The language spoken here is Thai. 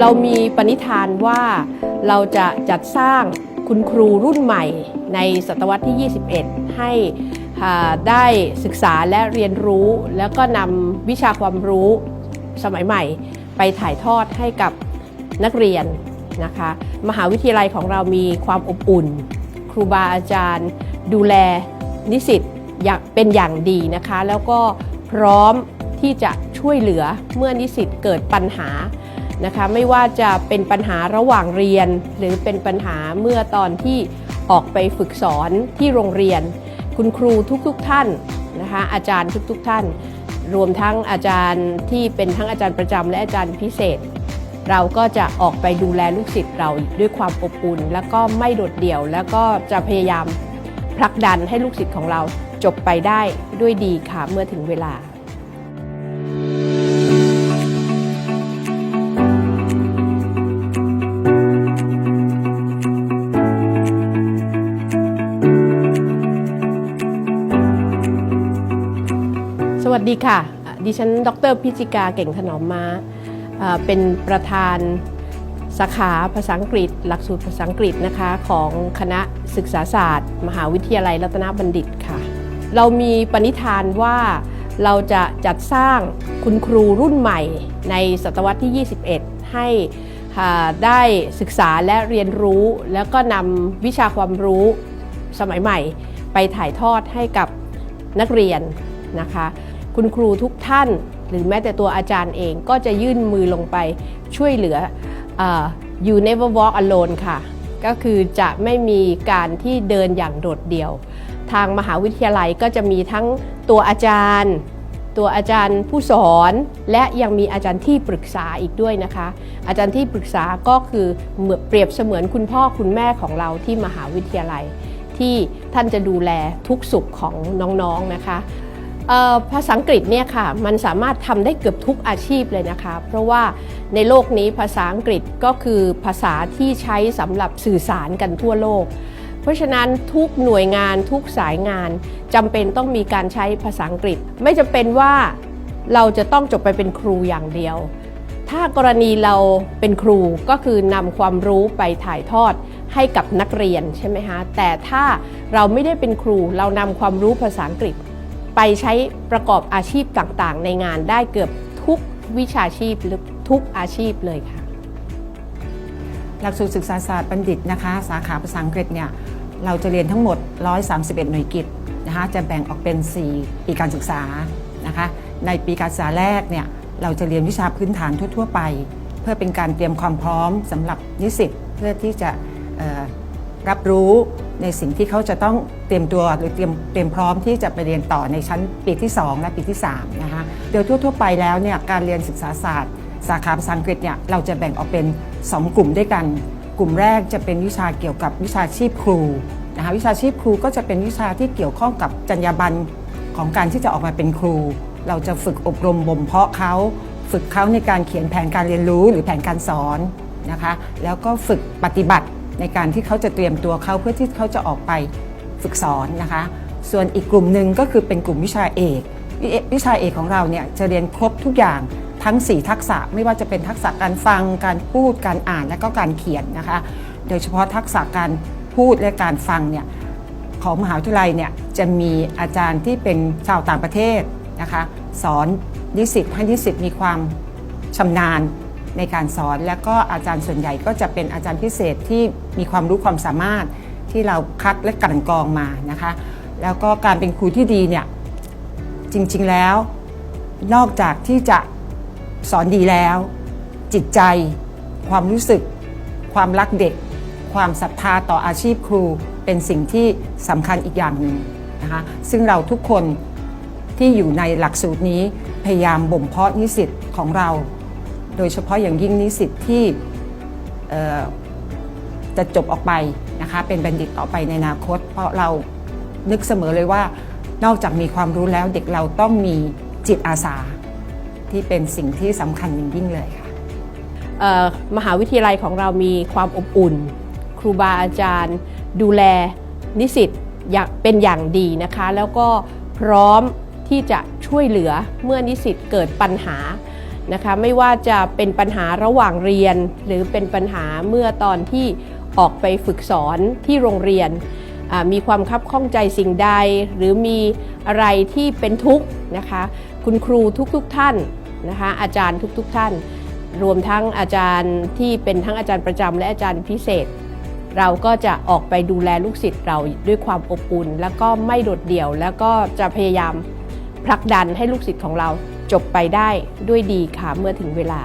เรามีปณิธานว่าเราจะจัดสร้างคุณครูรุ่นใหม่ในศตวรรษที่ 21 ให้อ่าได้ศึกษาและเรียนรู้ แล้วก็นำวิชาความรู้สมัยใหม่ ไปถ่ายทอดให้กับนักเรียนนะคะ มหาวิทยาลัยของเรามีความอบอุ่น ครูบาอาจารย์ ดูแลนิสิตเป็นอย่างดีนะคะ แล้วก็พร้อมที่จะช่วยเหลือเมื่อนิสิตเกิดปัญหา นะคะไม่ว่าจะเป็นปัญหาระหว่างเรียน หรือเป็นปัญหาเมื่อตอนที่ออกไปฝึกสอนที่โรงเรียน คุณครูทุกๆทท่านนะคะอาจารย์ทุกๆทท่าน รวมทั้งอาจารย์ที่เป็นทั้งอาจารย์ประจำและอาจารย์พิเศษ เราก็จะออกไปดูแลลูกศิษย์เราด้วยความอบอุ่น แล้วก็ไม่โดดเดี่ยว แล้วก็จะพยายามผลักดันให้ลูกศิษย์ของเราจบไปได้ด้วยดีค่ะเมื่อถึงเวลา วัสดีค่ะ ดิฉัน ดรพิจิกาเก่งถนอมมาเป็นประธานสาขาภาษาอังกฤษ หลักสูตรภาษาอังกฤษนะคะของคณะศึกษาศาสตร์ มหาวิทยาลัยรัตนบัณฑิตค่ะ เรามีปณิธานว่าเราจะจัดสร้างคุณครูรุ่นใหม่ในศตวรรษที่ 21 ให้ได้ศึกษาและเรียนรู้ แล้วก็นำวิชาความรู้สมัยใหม่ ไปถ่ายทอดให้กับนักเรียนนะคะ คุณครูทุกท่าน หรือแม้แต่ตัวอาจารย์เองก็จะยื่นมือลงไปช่วยเหลืออ you never walk alone ค่ะ ก็คือจะไม่มีการที่เดินอย่างโดดเดี่ยว ทางมหาวิทยาลัยก็จะมีทั้งตัวอาจารย์ ตัวอาจารย์ผู้สอนและยังมีอาจารย์ที่ปรึกษาอีกด้วยนะคะ อาจารย์ที่ปรึกษาก็คือเหมือเปรียบเสมือนคุณพ่อคุณแม่ของเราที่มหาวิทยาลัยที่ท่านจะดูแลทุกสุขของน้องๆนะคะ ภาษาอังกฤษเนี่ยค่ะมันสามารถทำได้เกือบทุกอาชีพเลยนะคะ เพราะว่าในโลกนี้ภาษาอังกฤษก็คือภาษาที่ใช้สำหรับสื่อสารกันทั่วโลก เพราะฉะนั้นทุกหน่วยงานทุกสายงานจำเป็นต้องมีการใช้ภาษาอังกฤษ ไม่จำเป็นว่าเราจะต้องจบไปเป็นครูอย่างเดียว ถ้ากรณีเราเป็นครูก็คือนำความรู้ไปถ่ายทอดให้กับนักเรียนใช่ไหมคะแต่ถ้าเราไม่ได้เป็นครูเรานำความรู้ภาษาอังกฤษ ไปใช้ประกอบอาชีพต่างๆ ในงานได้เกือบทุกวิชาชีพหรือทุกอาชีพเลยค่ะ หลักสูตรศึกษาศาสตร์บัณฑิตนะคะ สาขาภาษาอังกฤษเนี่ยเราจะเรียนทั้งหมด 131 หน่วยกิจนะคะจะแบ่งออกเป็น 4 ปีการศึกษานะคะในปีการศึกษาแรกเนี่ยเราจะเรียนวิชาพื้นฐานทั่ว ๆ ไป เพื่อเป็นการเตรียมความพร้อมสำหรับนิสิตเพื่อที่จะ รับรู้ในสิ่งที่เขาจะต้องเตรียมตัวหรือเตรียมเตรียมพร้อมที่จะไปเรียนต่อในชั้นปีที่ 2 และปีที่3นะคะโดยทั่ว ๆ ไปแล้วเนี่ยการเรียนศึกษาศาสตร์ สาขาภาษาอังกฤษเนี่ยเราจะแบ่งออกเป็น 2 กลุ่มด้วยกัน กลุ่มแรกจะเป็นวิชาเกี่ยวกับวิชาชีพครูนะคะวิชาชีพครูก็จะเป็นวิชาที่เกี่ยวข้องกับจรรยาบรรณของการที่จะออกมาเป็นครู เราจะฝึกอบรมบ่มเพาะเขาฝึกเขาในการเขียนแผนการเรียนรู้หรือแผนการสอนนะคะแล้วก็ฝึกปฏิบัติ ในการที่เขาจะเตรียมตัวเขาเพื่อที่เขาจะออกไปฝึกสอนนะคะ ส่วนอีกกลุ่มหนึ่งก็คือเป็นกลุ่มวิชาเอกวิวิชาเอกของเราเนี่ยจะเรียนครบทุกอย่างทั้ง 4 ทักษะไม่ว่าจะเป็นทักษะการฟังการพูดการอ่านและก็การเขียนนะคะ โดยเฉพาะทักษะการพูดและการฟังเนี่ยของมหาวิทยาลัยเนี่ยจะมีอาจารย์ที่เป็นชาวต่างประเทศนะคะ สอนนิสิตให้นิสิตมีความชำนาญ ในการสอน และก็อาจารย์ส่วนใหญ่ก็จะเป็นอาจารย์พิเศษที่มีความรู้ความสามารถที่เราคัดและกลั่นกรองมานะคะ แล้วก็การเป็นครูที่ดีเนี่ยจริงๆแล้ว นอกจากที่จะสอนดีแล้ว จิตใจ ความรู้สึก ความรักเด็ก ความศรัทธาต่ออาชีพครูเป็นสิ่งที่สำคัญอีกอย่างหนึ่งนะคะซึ่งเราทุกคนที่อยู่ในหลักสูตรนี้พยายามบ่มเพาะนิสิตของเรา โดยเฉพาะอย่างยิ่งนิสิตที่จะจบออกไปนะคะเป็นบัณฑิตต่อไปในอนาคต เพราะเรานึกเสมอเลยว่านอกจากมีความรู้แล้วเด็กเราต้องมีจิตอาสา ที่เป็นสิ่งที่สำคัญอย่างยิ่งเลยค่ะมหาวิทยาลัยของเรามีความอบอุ่น ครูบาอาจารย์ ดูแลนิสิตเป็นอย่างดีนะคะ แล้วก็พร้อมที่จะช่วยเหลือเมื่อนิสิตเกิดปัญหา นะคะไม่ว่าจะเป็นปัญหาระหว่างเรียน หรือเป็นปัญหาเมื่อตอนที่ออกไปฝึกสอนที่โรงเรียน มีความคับข้องใจสิ่งใด หรือมีอะไรที่เป็นทุกข์นะคะคุณครูทุกๆทท่านนะคะอาจารย์ทุกๆทท่าน รวมทั้งอาจารย์ที่เป็นทั้งอาจารย์ประจำและอาจารย์พิเศษ เราก็จะออกไปดูแลลูกศิษย์เราด้วยความอบอุ่น แล้วก็ไม่โดดเดี่ยว แล้วก็จะพยายามผลักดันให้ลูกศิษย์ของเรา จบไปได้ด้วยดีค่ะเมื่อถึงเวลา